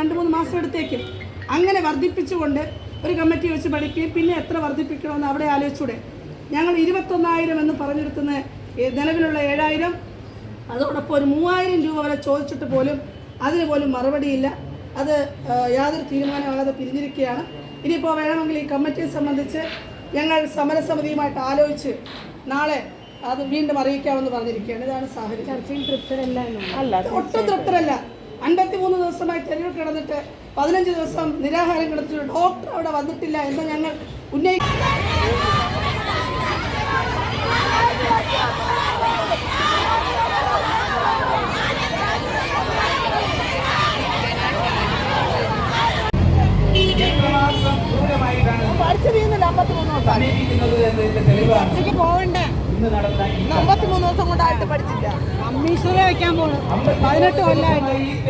രണ്ട് മൂന്ന് മാസം എടുത്തേക്കും. അങ്ങനെ വർദ്ധിപ്പിച്ചുകൊണ്ട് ഒരു കമ്മിറ്റി വെച്ച് പഠിക്കുകയും പിന്നെ എത്ര വർദ്ധിപ്പിക്കണമെന്ന് അവിടെ ആലോചിച്ചൂടെ. ഞങ്ങൾ ഇരുപത്തൊന്നായിരം എന്ന് പറഞ്ഞെടുത്തുന്ന നിലവിലുള്ള ഏഴായിരം. അതോടൊപ്പം ഒരു മൂവായിരം രൂപ വരെ ചോദിച്ചിട്ട് പോലും അതിന് പോലും മറുപടിയില്ല. അത് യാതൊരു തീരുമാനമാകാതെ പിരിഞ്ഞിരിക്കുകയാണ്. ഇനിയിപ്പോൾ വേണമെങ്കിൽ ഈ കമ്മിറ്റിയെ സംബന്ധിച്ച് ഞങ്ങൾ സമരസമിതിയുമായിട്ട് ആലോചിച്ച് നാളെ അത് വീണ്ടും അറിയിക്കാമെന്ന് പറഞ്ഞിരിക്കുകയാണ്. ഇതാണ് സാഹചര്യം. ഒട്ടും തൃപ്തരല്ല. അൻപത്തിമൂന്ന് ദിവസമായി തെരുവിൽ കിടന്നിട്ട് പതിനഞ്ച് ദിവസം നിരാഹാരം കിടന്നിട്ട് ഡോക്ടർ അവിടെ വന്നിട്ടില്ല എന്ന് ഞങ്ങൾ ഉന്നയിക്കും പോകണ്ടേ അമ്പത്തിമൂന്ന് ദിവസം കൊണ്ടായിട്ട് പഠിച്ചില്ല. കമ്മീഷണറെ വെക്കാൻ പോകണം പതിനെട്ട് കൊല്ലമായിട്ട് കഴിയുന്ന